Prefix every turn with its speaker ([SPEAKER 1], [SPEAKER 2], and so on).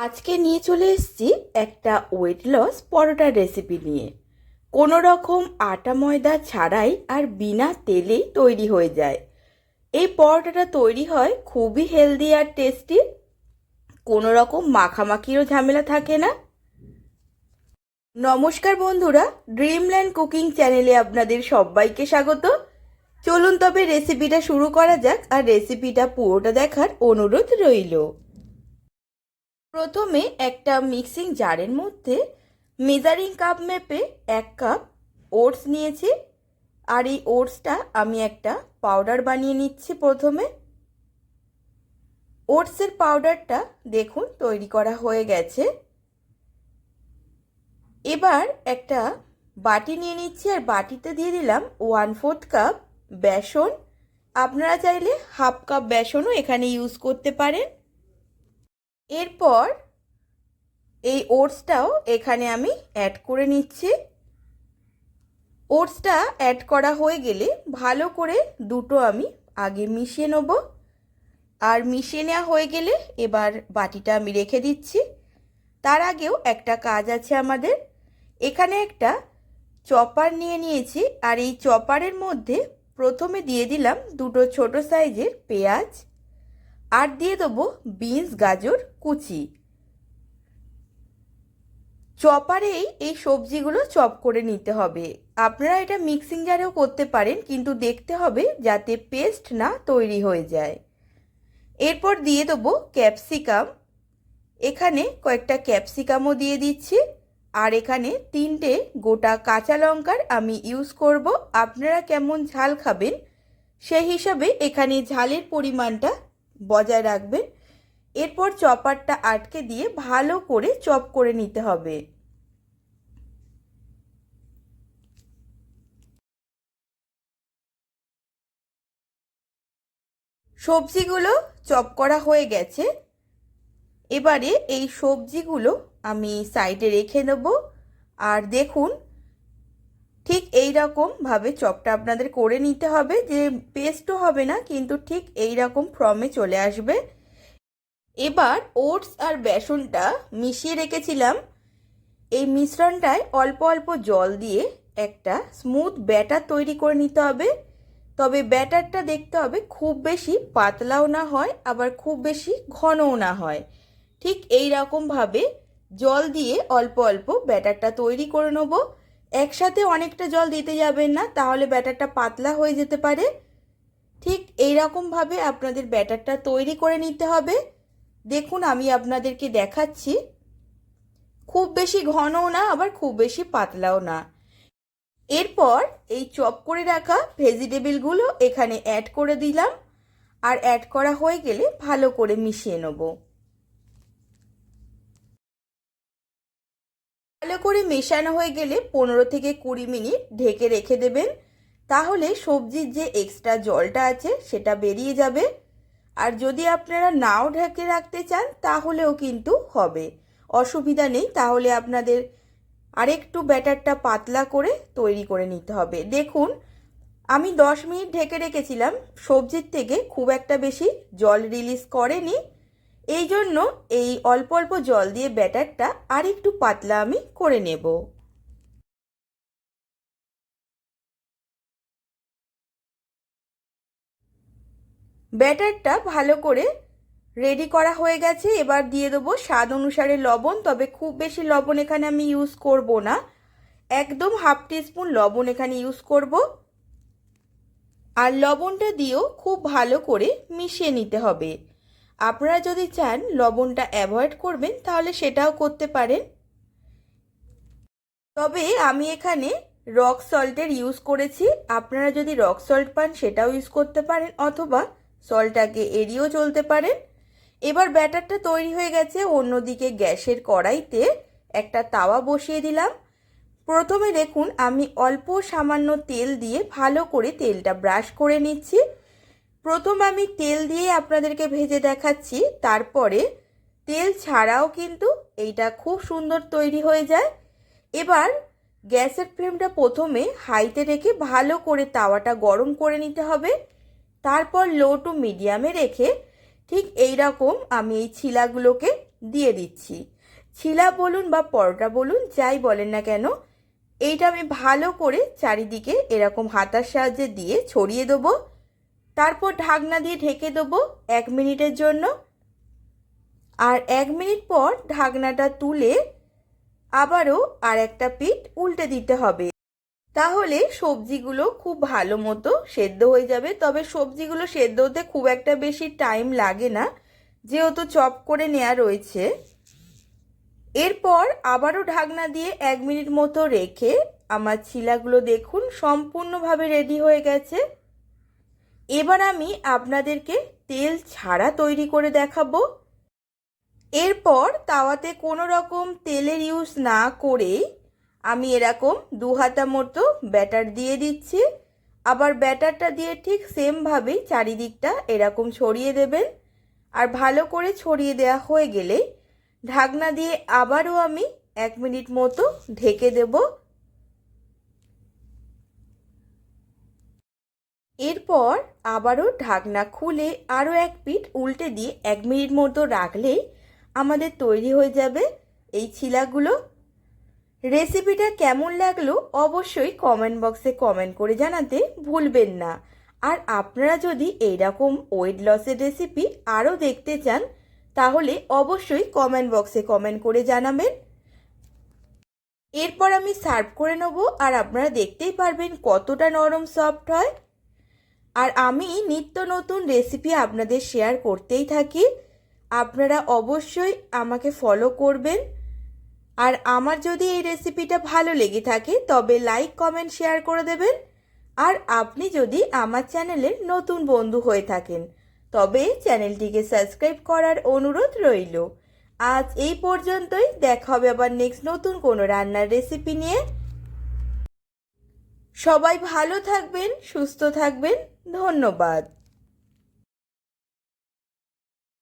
[SPEAKER 1] আজকে নিয়ে চলে এসেছি একটা ওয়েট লস পরোটার রেসিপি নিয়ে। কোনো রকম আটা ময়দা ছাড়াই আর বিনা তেলেই তৈরি হয়ে যায়। এই পরোটাটা তৈরি হয় খুবই হেলদি আর টেস্টি কোনো রকম মাখামাখিরও ঝামেলা থাকে না। নমস্কার বন্ধুরা ড্রিমল্যান্ড কুকিং চ্যানেলে আপনাদের সবাইকে স্বাগত। চলুন তবে রেসিপিটা শুরু করা যাক আর রেসিপিটা পুরোটা দেখার অনুরোধ রইল। প্রথমে একটা মিক্সিং জারের মধ্যে মেজারিং কাপ মেপে এক কাপ ওটস নিয়েছি। আর এই ওটসটা আমি একটা পাউডার বানিয়ে নিচ্ছি প্রথমে। ওটসের পাউডারটা দেখুন তৈরি করা হয়ে গেছে। এবার একটা বাটি নিয়ে নিচ্ছি। আর বাটিতে দিয়ে দিলাম ওয়ান ফোর্থ কাপ বেসন। আপনারা চাইলে হাফ কাপ বেসনও এখানে ইউজ করতে পারেন। এরপর এই ওটসটাও এখানে আমি অ্যাড করে নিচ্ছি। ওটসটা অ্যাড করা হয়ে গেলে ভালো করে দুটো আমি আগে মিশিয়ে নেব। আর মিশিয়ে নেওয়া হয়ে গেলে এবার বাটিটা আমি রেখে দিচ্ছি। তার আগেও একটা কাজ আছে আমাদের। এখানে একটা চপার নিয়ে নিয়েছি। আর এই চপারের মধ্যে প্রথমে দিয়ে দিলাম দুটো ছোট সাইজের পেঁয়াজ। আর দিয়ে দেবো বিনস, গাজর, কুচি। চপারেই এই সবজিগুলো চপ করে নিতে হবে। আপনারা এটা মিক্সিং জারেও করতে পারেন, কিন্তু দেখতে হবে যাতে পেস্ট না তৈরি হয়ে যায়। এরপর দিয়ে দেবো ক্যাপসিকাম। এখানে কয়েকটা ক্যাপসিকামও দিয়ে দিচ্ছি। আর এখানে তিনটে গোটা কাঁচা লঙ্কার আমি ইউজ করব। আপনারা কেমন ঝাল খাবেন, সেই হিসাবে এখানে ঝালের পরিমাণটা বজায় রাখবেন। এরপর চপারটা আটকে দিয়ে ভালো করে চপ করে নিতে হবে। সবজিগুলো চপ করা হয়ে গেছে। এবারে এই সবজিগুলো আমি সাইডে রেখে নেব। আর দেখুন ঠিক এই রকমভাবে চপটা আপনাদের করে নিতে হবে, যে পেস্টও হবে না, কিন্তু ঠিক এই রকম ফর্মে চলে আসবে। এবার ওটস আর বেসনটা মিশিয়ে রেখেছিলাম। এই মিশ্রণটায় অল্প অল্প জল দিয়ে একটা স্মুথ ব্যাটার তৈরি করে নিতে হবে। তবে ব্যাটারটা দেখতে হবে খুব বেশি পাতলাও না হয়, আবার খুব বেশি ঘনও না হয়। ঠিক এই রকমভাবে জল দিয়ে অল্প অল্প ব্যাটারটা তৈরি করে নেব। একসাথে অনেকটা জল দিতে যাবেন না, তাহলে ব্যাটারটা পাতলা হয়ে যেতে পারে। ঠিক এই রকমভাবে আপনাদের ব্যাটারটা তৈরি করে নিতে হবে। দেখুন, আমি আপনাদেরকে দেখাচ্ছি। খুব বেশি ঘনও না, আবার খুব বেশি পাতলাও না। এরপর এই চপ করে রাখা ভেজিটেবিলগুলো এখানে অ্যাড করে দিলাম। আর অ্যাড করা হয়ে গেলে ভালো করে মিশিয়ে নেব। ভালো করে মেশানো হয়ে গেলে পনেরো থেকে কুড়ি মিনিট ঢেকে রেখে দেবেন। তাহলে সবজির যে এক্সট্রা জলটা আছে সেটা বেরিয়ে যাবে। আর যদি আপনারা নাও ঢেকে রাখতে চান, তাহলেও কিন্তু হবে। অসুবিধা নেই, তাহলে আপনাদের আরেকটু ব্যাটারটা পাতলা করে তৈরি করে নিতে হবে। দেখুন, আমি দশ মিনিট ঢেকে রেখেছিলাম। সবজির থেকে খুব একটা বেশি জল রিলিজ করেনি। এই জন্য এই অল্প অল্প জল দিয়ে ব্যাটারটা আর একটু পাতলা আমি করে নেব। ব্যাটারটা ভালো করে রেডি করা হয়ে গেছে। এবার দিয়ে দেবো স্বাদ অনুসারে লবণ, তবে খুব বেশি লবণ এখানে আমি ইউজ করব না। একদম হাফ টিস্পুন লবণ এখানে ইউজ করব। আর লবণটা দিয়েও খুব ভালো করে মিশিয়ে নিতে হবে। আপনারা যদি চান লবণটা অ্যাভয়েড করবেন, তাহলে সেটাও করতে পারেন। তবে আমি এখানে রক সল্টের ইউজ করেছি। আপনারা যদি রক সল্ট পান, সেটাও ইউজ করতে পারেন, অথবা সল্টটাকে এড়িয়েও চলতে পারেন। এবার ব্যাটারটা তৈরি হয়ে গেছে, অন্যদিকে গ্যাসের কড়াইতে একটা তাওয়া বসিয়ে দিলাম। প্রথমে দেখুন, আমি অল্প সামান্য তেল দিয়ে ভালো করে তেলটা ব্রাশ করে নিচ্ছি। প্রথম আমি তেল দিয়ে আপনাদেরকে ভেজে দেখাচ্ছি, তারপরে তেল ছাড়াও কিন্তু এইটা খুব সুন্দর তৈরি হয়ে যায়। এবার গ্যাসের ফ্লেমটা প্রথমে হাইতে রেখে ভালো করে তাওয়াটা গরম করে নিতে হবে। তারপর লো টু মিডিয়ামে রেখে ঠিক এই রকম আমি এই ছিলাগুলোকে দিয়ে দিচ্ছি। ছিলা বলুন বা পরোটা বলুন, যাই বলেন না কেন, এইটা আমি ভালো করে চারিদিকে এরকম হাতার সাহায্যে দিয়ে ছড়িয়ে দেবো। তারপর ঢাকনা দিয়ে ঢেকে দেবো এক মিনিটের জন্য। আর এক মিনিট পর ঢাকনাটা তুলে আবারও আর একটা পিঠ উল্টে দিতে হবে। তাহলে সবজিগুলো খুব ভালো মতো সেদ্ধ হয়ে যাবে। তবে সবজিগুলো সেদ্ধ হতে খুব একটা বেশি টাইম লাগে না, যেহেতু চপ করে নেওয়া রয়েছে। এরপর আবারও ঢাকনা দিয়ে এক মিনিট মতো রেখে আমার ছিলাগুলো দেখুন, সম্পূর্ণভাবে রেডি হয়ে গেছে। এবার আমি আপনাদেরকে তেল ছাড়া তৈরি করে দেখাবো। এরপর তাওয়াতে কোনো রকম তেলের ইউজ না করেই আমি এরকম দু হাতা মতো ব্যাটার দিয়ে দিচ্ছি। আবার ব্যাটারটা দিয়ে ঠিক সেমভাবেই চারিদিকটা এরকম ছড়িয়ে দেবেন। আর ভালো করে ছড়িয়ে দেওয়া হয়ে গেলে ঢাকনা দিয়ে আবারও আমি এক মিনিট মতো ঢেকে দেব। এরপর আবারও ঢাকনা খুলে আরও এক পিঠ উল্টে দিয়ে এক মিনিট মতো রাখলেই আমাদের তৈরি হয়ে যাবে এই ছিলাগুলো। রেসিপিটা কেমন লাগল অবশ্যই কমেন্ট বক্সে কমেন্ট করে জানাতে ভুলবেন না। আর আপনারা যদি এইরকম ওয়েট লসের রেসিপি আরও দেখতে চান, তাহলে অবশ্যই কমেন্ট বক্সে কমেন্ট করে জানাবেন। এরপর আমি সার্ভ করে নেব আর আপনারা দেখতেই পারবেন কতটা নরম সফট হয়। আর আমি নিত্য নতুন রেসিপি আপনাদের শেয়ার করতেই থাকি। আপনারা অবশ্যই আমাকে ফলো করবেন। আর আমার যদি এই রেসিপিটা ভালো লেগে থাকে, তবে লাইক কমেন্ট শেয়ার করে দেবেন। আর আপনি যদি আমার চ্যানেলের নতুন বন্ধু হয়ে থাকেন, তবে চ্যানেলটিকে সাবস্ক্রাইব করার অনুরোধ রইল। আজ এই পর্যন্তই, দেখা হবে আবার নেক্সট নতুন কোনো রান্নার রেসিপি নিয়ে। সবাই ভালো থাকবেন, সুস্থ থাকবেন। ধন্যবাদ।